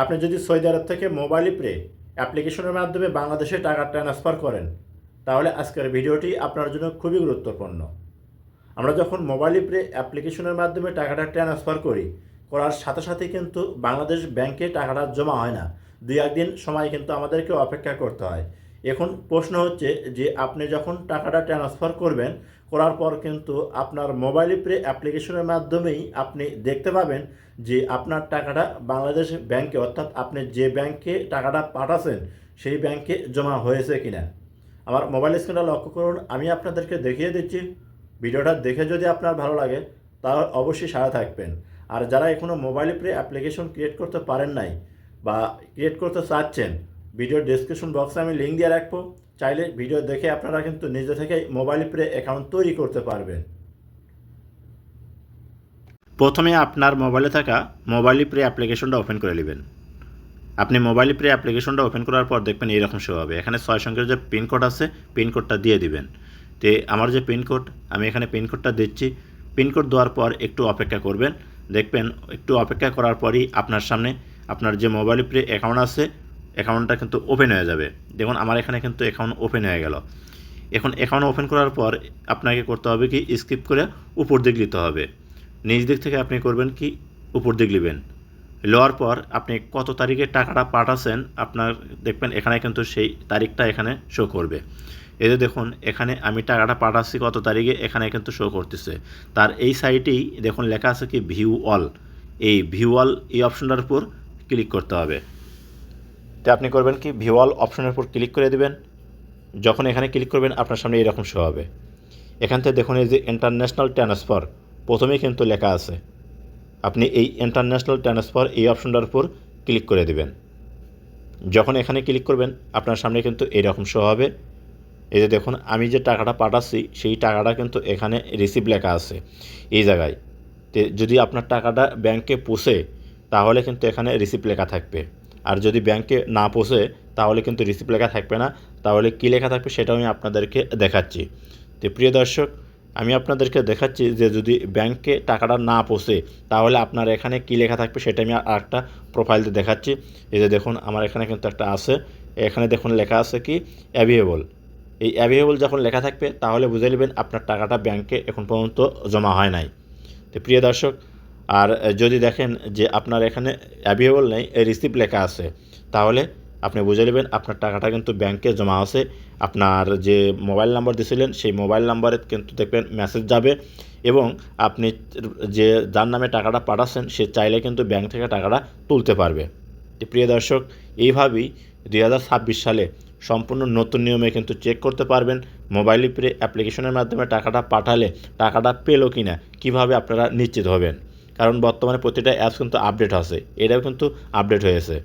আপনি যদি সৌদি আরব থেকে মোবাইল প্রে অ্যাপ্লিকেশনের মাধ্যমে বাংলাদেশে টাকা ট্রান্সফার করেন, তাহলে আজকের ভিডিওটি আপনার জন্য খুবই গুরুত্বপূর্ণ। আমরা যখন মোবাইল প্রে অ্যাপ্লিকেশনের মাধ্যমে টাকাটা ট্রান্সফার করি, করার সাথে সাথে কিন্তু বাংলাদেশ ব্যাংকে টাকাটা জমা হয় না। দুই একদিন সময় কিন্তু আমাদেরকে অপেক্ষা করতে হয়। এখন প্রশ্ন হচ্ছে যে আপনি যখন টাকাটা ট্রান্সফার করবেন, করার পর কিন্তু আপনার মোবাইল প্রে অ্যাপ্লিকেশনের মাধ্যমেই আপনি দেখতে পাবেন যে আপনার টাকাটা বাংলাদেশ ব্যাংকে অর্থাৎ আপনি যে ব্যাংকে টাকাটা পাঠাচ্ছেন সেই ব্যাংকে জমা হয়েছে কিনা। আমার মোবাইল স্ক্রিনটা লক্ষ্য করুন, আমি আপনাদেরকে দেখিয়ে দিচ্ছি। ভিডিওটা দেখে যদি আপনার ভালো লাগে, তাহলে অবশ্যই সারা থাকবেন। আর যারা এখনও মোবাইল প্রে অ্যাপ্লিকেশন ক্রিয়েট করতে পারেন নাই বা ক্রিয়েট করতে চাচ্ছেন ভিডিওর ডিসক্রিপশন বক্সে আমি লিঙ্ক দিয়ে রাখব। চাইলে ভিডিও দেখে আপনারা কিন্তু নিজে থেকেই মোবাইল প্রে অ্যাকাউন্ট তৈরি করতে পারবেন। প্রথমে আপনার মোবাইলে থাকা মোবাইল প্রে অ্যাপ্লিকেশনটা ওপেন করে নেবেন। আপনি মোবাইল প্রে অ্যাপ্লিকেশনটা ওপেন করার পর দেখবেন এইরকম শো হবে। এখানে ছয় সংখ্যার যে পিনকোড আছে পিনকোডটা দিয়ে দিবেন। তো আমার যে পিনকোড আমি এখানে পিনকোডটা দিচ্ছি। পিনকোড দেওয়ার পর একটু অপেক্ষা করবেন। দেখবেন একটু অপেক্ষা করার পরই আপনার সামনে আপনার যে মোবাইল প্রে অ্যাকাউন্ট আছে অ্যাকাউন্টটা কিন্তু ওপেন হয়ে যাবে। দেখুন, আমার এখানে কিন্তু অ্যাকাউন্ট ওপেন হয়ে গেল। এখন অ্যাকাউন্ট ওপেন করার পর আপনাকে করতে হবে কি? স্কিপ করে উপর দিক নিতে হবে। নিজ দিক থেকে আপনি করবেন কি? উপর দিক নেবেন লওয়ার পর আপনি কত তারিখে টাকাটা পাঠাচ্ছেন, আপনার দেখবেন এখানে কিন্তু সেই তারিখটা এখানে শো করবে। এই যে দেখুন, এখানে আমি টাকাটা পাঠাচ্ছি কত তারিখে, এখানে কিন্তু শো করতেছে। তার এই সাইটেই দেখুন লেখা আছে কি ভিউ অল এই ভিউ অল এই অপশনটার উপর ক্লিক করতে হবে। তো আপনি করবেন কি? ভিওয়াল অপশনের উপর ক্লিক করে দেবেন। যখন এখানে ক্লিক করবেন, আপনার সামনে এরকম শো হবে। এখান থেকে দেখুন এই যে ইন্টারন্যাশনাল ট্রান্সফার প্রথমেই কিন্তু লেখা আছে। আপনি এই ইন্টারন্যাশনাল ট্রান্সফার এই অপশনটার উপর ক্লিক করে দেবেন। যখন এখানে ক্লিক করবেন, আপনার সামনে কিন্তু এরকম শো হবে। এই যে দেখুন, আমি যে টাকাটা পাঠাচ্ছি, সেই টাকাটা কিন্তু এখানে রিসিভ লেখা আছে। এই জায়গায়। যদি আপনার টাকাটা ব্যাংকে পোষে, তাহলে কিন্তু এখানে রিসিপ্ট লেখা থাকবে। আর যদি ব্যাংকে না পোষে, তাহলে কিন্তু রিসিপ্ট লেখা থাকবে না। তাহলে কী লেখা থাকবে সেটাও আমি আপনাদেরকে দেখাচ্ছি। তো প্রিয় দর্শক, আমি আপনাদেরকে দেখাচ্ছি যে যদি ব্যাংকে টাকাটা না পোষে, তাহলে আপনার এখানে কী লেখা থাকবে সেটা আমি আর একটা প্রোফাইলতে দেখাচ্ছি। এই যে দেখুন, আমার এখানে কিন্তু একটা আছে। এখানে দেখুন লেখা আছে কি? অ্যাভিয়েবল এই অ্যাভিয়েবল যখন লেখা থাকবে, তাহলে বুঝে নেবেন আপনার টাকাটা ব্যাংকে এখন পর্যন্ত জমা হয় নাই। তো প্রিয় দর্শক আর যদি দেখেন যে আপনার এখানে অ্যাভেলেবল নেই রিসিপ্ট লেখা আছে, তাহলে আপনি বুঝে নেবেন আপনার টাকাটা কিন্তু ব্যাংকে জমা আছে। আপনার যে মোবাইল নাম্বার দিয়েছিলেন সেই মোবাইল নাম্বারে কিন্তু দেখবেন মেসেজ যাবে এবং আপনি যে যার নামে টাকাটা পাঠাচ্ছেন, সে চাইলে কিন্তু ব্যাংক থেকে টাকাটা তুলতে পারবে। প্রিয় দর্শক, এইভাবেই দু হাজার ছাব্বিশ সালে সম্পূর্ণ নতুন নিয়মে কিন্তু চেক করতে পারবেন মোবাইল প্রে অ্যাপ্লিকেশনের মাধ্যমে টাকাটা পাঠালে টাকাটা পেল কি না কীভাবে আপনারা নিশ্চিত হবেন। কারণ বর্তমানে প্রতিটা অ্যাপস কিন্তু আপডেট আছে। এটাও কিন্তু আপডেট হয়েছে